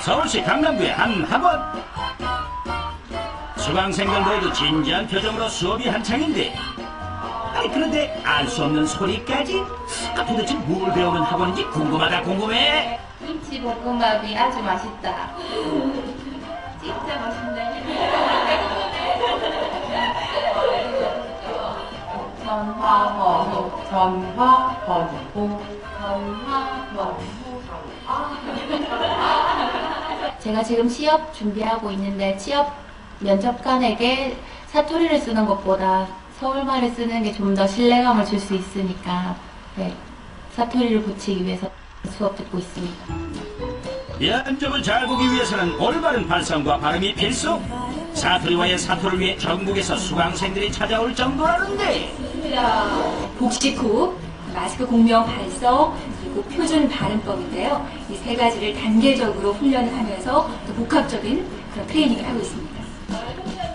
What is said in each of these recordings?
서울시 강남구의 한 학원 수강생들 모두 진지한 표정으로 수업이 한창인데 아니 그런데 알 수 없는 소리까지 아, 도대체 뭘 배우는 학원인지 궁금하다 궁금해 김치 볶음밥이 아주 맛있다. 진짜 맛있네. 전화번호, 전화번호, 전화번호. 제가 지금 취업 준비하고 있는데 취업 면접관에게 사투리를 쓰는 것보다 서울말을 쓰는 게 좀 더 신뢰감을 줄 수 있으니까 네, 사투리를 붙이기 위해서 수업 듣고 있습니다. 면접을 잘 보기 위해서는 올바른 발성과 발음이 필수 사투리와의 사투를 위해 전국에서 수강생들이 찾아올 정도라는데 복식 후 마스크 공명 발성 그리고 표준 발음법인데요. 이 세 가지를 단계적으로 훈련을 하면서 또 복합적인 그런 트레이닝을 하고 있습니다.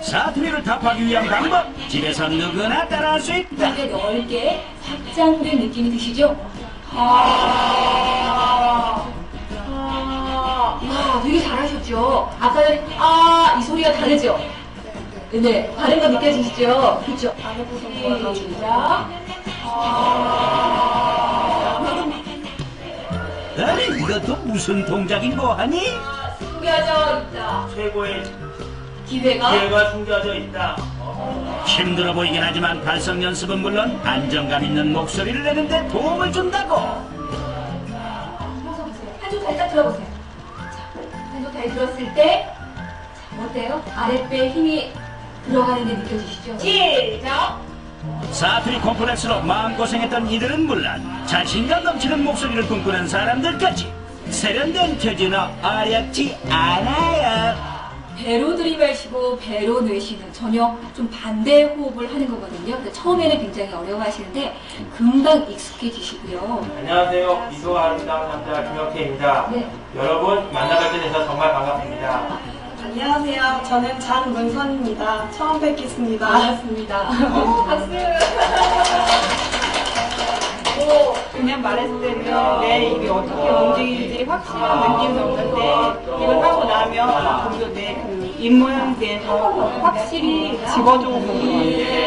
사투리를 답하기 위한 방법 집에서 누구나 따라할 수 있다 되게 넓게 확장된 느낌이 드시죠? 아, 아, 야, 되게 잘하셨죠? 아까 전에 아, 이 소리가 다르죠? 네, 다른 거 느껴지시죠? 그렇죠? 시작. 아 이것도 무슨 동작인 거 하니? 숨겨져 있다. 최고의 기회가 기회가 숨겨져 있다. 힘들어 보이긴 하지만 발성 연습은 물론 안정감 있는 목소리를 내는데 도움을 준다고 한쪽 딱 들어보세요. 자, 한쪽 다리 들었을 때, 자, 어때요? 아랫배에 힘이 들어가는 게 느껴지시죠? 시작! 사투리 콤플렉스로 마음고생했던 이들은 물론 자신감 넘치는 목소리를 꿈꾸는 사람들까지 세련된 표준어 어렵지 않아요 배로 들이마시고 배로 내쉬는 전혀 좀 반대 호흡을 하는 거거든요. 처음에는 굉장히 어려워하시는데 금방 익숙해지시고요. 안녕하세요. 미소 아름다운 남자 김혁태입니다. 네. 여러분 만나뵙게 돼서 정말 반갑습니다. 안녕하세요. 저는 장문선입니다. 처음 뵙겠습니다. 반갑습니다. 박수! 그냥 말했을 때는 내 입이 어떻게 움직이는지 확실한 느낌은 없는데 이걸 하고 나면 좀더 내그 입 모양에 대해서 확실히 집어주고 보는 것 같아요.